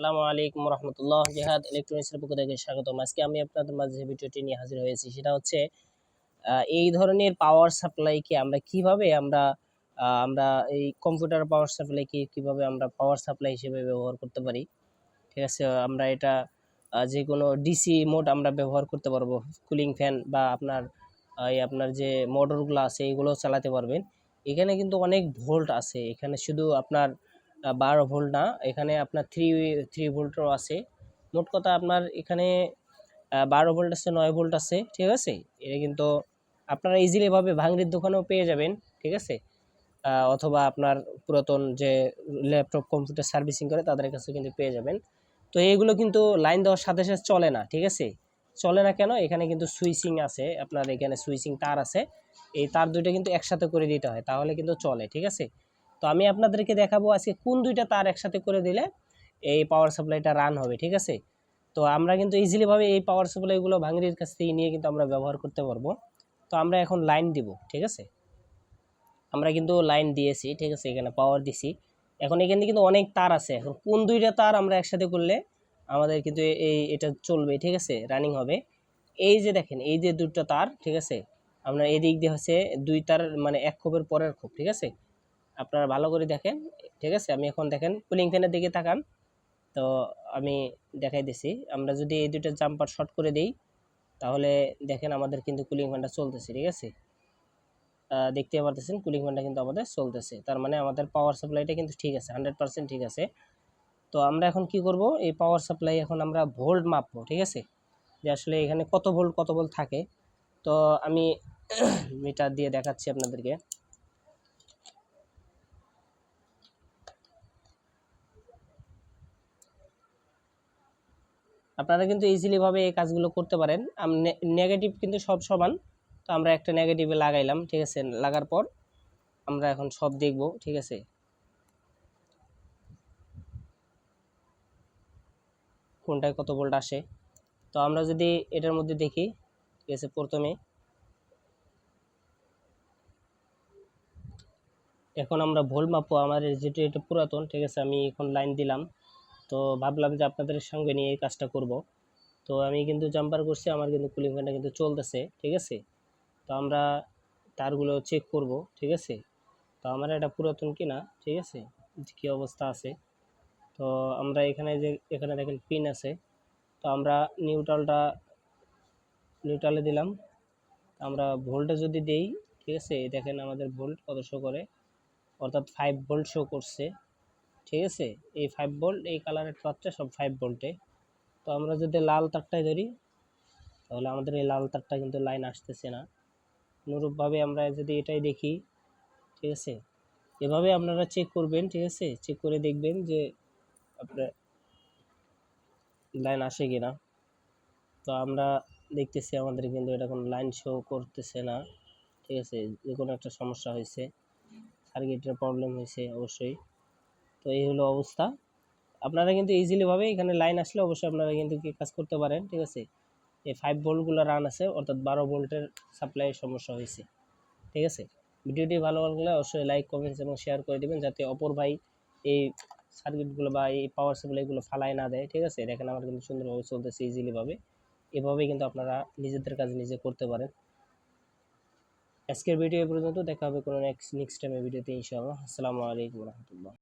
আসসালামু আলাইকুম রহমতুল্লাহ জেহাদ ইলেকট্রনিক্সের পক্ষ থেকে স্বাগতম। আজকে আমি আপনাদের মাঝে ভিডিওটি নিয়ে হাজির হয়েছি, সেটা হচ্ছে এই ধরনের পাওয়ার সাপ্লাইকে আমরা কীভাবে আমরা আমরা এই কম্পিউটার পাওয়ার সাপ্লাইকে কীভাবে আমরা পাওয়ার সাপ্লাই হিসেবে ব্যবহার করতে পারি, ঠিক আছে? আমরা এটা যে কোনো ডিসি মোড আমরা ব্যবহার করতে পারব কুলিং ফ্যান বা আপনার এই আপনার যে মোটরগুলো আছে এগুলো চালাতে পারবেন। এখানে কিন্তু অনেক ভোল্ট আছে, এখানে শুধু আপনার বারো ভোল্ট না। এখানে আপনার থ্রি থ্রি ভোল্টও আছে। মোট কথা আপনার এখানে বারো ভোল্ট আছে, নয় ভোল্ট আছে, ঠিক আছে? এটা কিন্তু আপনারা ইজিলি ভাবে ভাঙড়ির দোকানেও পেয়ে যাবেন, ঠিক আছে? অথবা আপনার পুরাতন যে ল্যাপটপ কম্পিউটার সার্ভিসিং করে তাদের কাছে কিন্তু পেয়ে যাবেন। তো এইগুলো কিন্তু লাইন দেওয়ার সাথে সাথে চলে না, ঠিক আছে? চলে না কেন? এখানে কিন্তু সুইচিং আছে, আপনার এখানে সুইচিং তার আছে। এই তার দুইটা কিন্তু একসাথে করে দিতে হয়, তাহলে কিন্তু চলে, ঠিক আছে? তো আমি আপনাদেরকে দেখাবো আজকে কোন দুইটা তার একসাথে করে দিলে এই পাওয়ার সাপ্লাইটা রান হবে, ঠিক আছে? তো আমরা কিন্তু ইজিলিভাবে এই পাওয়ার সাপ্লাইগুলো ভাঙড়ির কাছ থেকে নিয়ে কিন্তু আমরা ব্যবহার করতে পারব। তো আমরা এখন লাইন দিব, ঠিক আছে? আমরা কিন্তু লাইন দিয়েছি, ঠিক আছে? এখানে পাওয়ার দিছি। এখন এখানে কিন্তু অনেক তার আছে। এখন কোন দুইটা তার আমরা একসাথে করলে আমাদের কিন্তু এই, এটা চলবে, ঠিক আছে? রানিং হবে। এই যে দেখেন, এই যে দুটো তার, ঠিক আছে? আপনার এদিক দিয়ে হচ্ছে দুই তার মানে এক খোপের পরের খোপ, ঠিক আছে? আপনারা ভালো করে দেখেন, ঠিক আছে? আমি এখন দেখেন কুলিং ফ্যানের দিকে তাকান। তো আমি দেখাই দিছি, আমরা যদি এই দুটো জাম্পার শর্ট করে দিই, তাহলে দেখেন আমাদের কিন্তু কুলিং ফ্যানটা চলতেছে, ঠিক আছে? দেখতে পারতেছেন কুলিং ফ্যানটা কিন্তু আমাদের চলতেছে। তার মানে আমাদের পাওয়ার সাপ্লাইটা কিন্তু ঠিক আছে হান্ড্রেড পার্সেন্ট ঠিক আছে। তো আমরা এখন কি করব? এই পাওয়ার সাপ্লাই এখন আমরা ভোল্ট মাপবো, ঠিক আছে? যে আসলে এখানে কত ভোল্ট কত ভোল্ট থাকে। তো আমি মিটার দিয়ে দেখাচ্ছি আপনাদেরকে। আপনারা কিন্তু ইজিলিভাবে এই কাজগুলো করতে পারেন। নেগেটিভ কিন্তু সব সমান। তো আমরা একটা নেগেটিভে লাগাইলাম, ঠিক আছে? লাগার পর আমরা এখন সব দেখব, ঠিক আছে? কোনটায় কত ভোল্ট আসে? তো আমরা যদি এটার মধ্যে দেখি, ঠিক আছে? প্রথমে এখন আমরা ভোল মাপবো। আমার যেটা, এটা পুরাতন, ঠিক আছে? আমি এখন লাইন দিলাম। তো ভাবলাম যে আপনাদের সঙ্গে নিয়ে এই কাজটা করব। তো আমি কিন্তু জাম্পার করছি, আমার কিন্তু কুলিং ফ্যানটা কিন্তু চলতেছে, ঠিক আছে? তো আমরা তারগুলো চেক করব, ঠিক আছে? তো আমার এটা পুরাতন কিনা, ঠিক আছে? কী অবস্থা আছে? তো আমরা এখানে যে, এখানে দেখেন পিন আছে। তো আমরা নিউট্রালটা নিউট্রালে দিলাম। আমরা ভোল্টে যদি দেই, ঠিক আছে? দেখেন আমাদের ভোল্ট কত শো করে? অর্থাৎ ফাইভ ভোল্ট শো করছে। ঠিক আছে? এই ফাইভ ভোল্ট এই কালারের তারটা সব ফাইভ ভোল্টে তো আমরা যদি লাল তারটাই ধরি, তাহলে আমাদের এই লাল তারটা কিন্তু লাইন আসতেছে না। অনুরূপভাবে আমরা যদি এটাই দেখি, ঠিক আছে? এভাবে আপনারা চেক করবেন, ঠিক আছে? চেক করে দেখবেন যে আপনার লাইন আসে কিনা। তো আমরা দেখতেছি আমাদের কিন্তু এটা কোনো লাইন শো করতেছে না, ঠিক আছে? যে কোনো একটা সমস্যা হয়েছে সার্কিটের প্রবলেম হয়েছে, অবশ্যই। তো এই হলো অবস্থা। আপনারা কিন্তু ইজিলিভাবে এখানে লাইন আসলে অবশ্যই আপনারা কিন্তু কি কাজ করতে পারেন, ঠিক আছে? এই ফাইভ ভোল্টগুলো রান আছে, অর্থাৎ বারো ভোল্টের সাপ্লাইয়ের সমস্যা হয়েছে, ঠিক আছে? ভিডিওটি ভালো লাগলে অবশ্যই লাইক কমেন্টস এবং শেয়ার করে দেবেন যাতে অপর ভাই এই সার্কিটগুলো বা এই পাওয়ার সাপ্লাইগুলো ফালাই না দেয়, ঠিক আছে? দেখেন আমার কিন্তু সুন্দরভাবে চলতেছে ইজিলিভাবে এভাবেই কিন্তু আপনারা নিজেদের কাজ নিজে করতে পারেন। আজকের ভিডিও পর্যন্ত, দেখা হবে কোনো নেক্সট নেক্সট টাইমের ভিডিওতে ইনশাআল্লাহ। আসসালামু আলাইকুম রহমতুল্লাহ।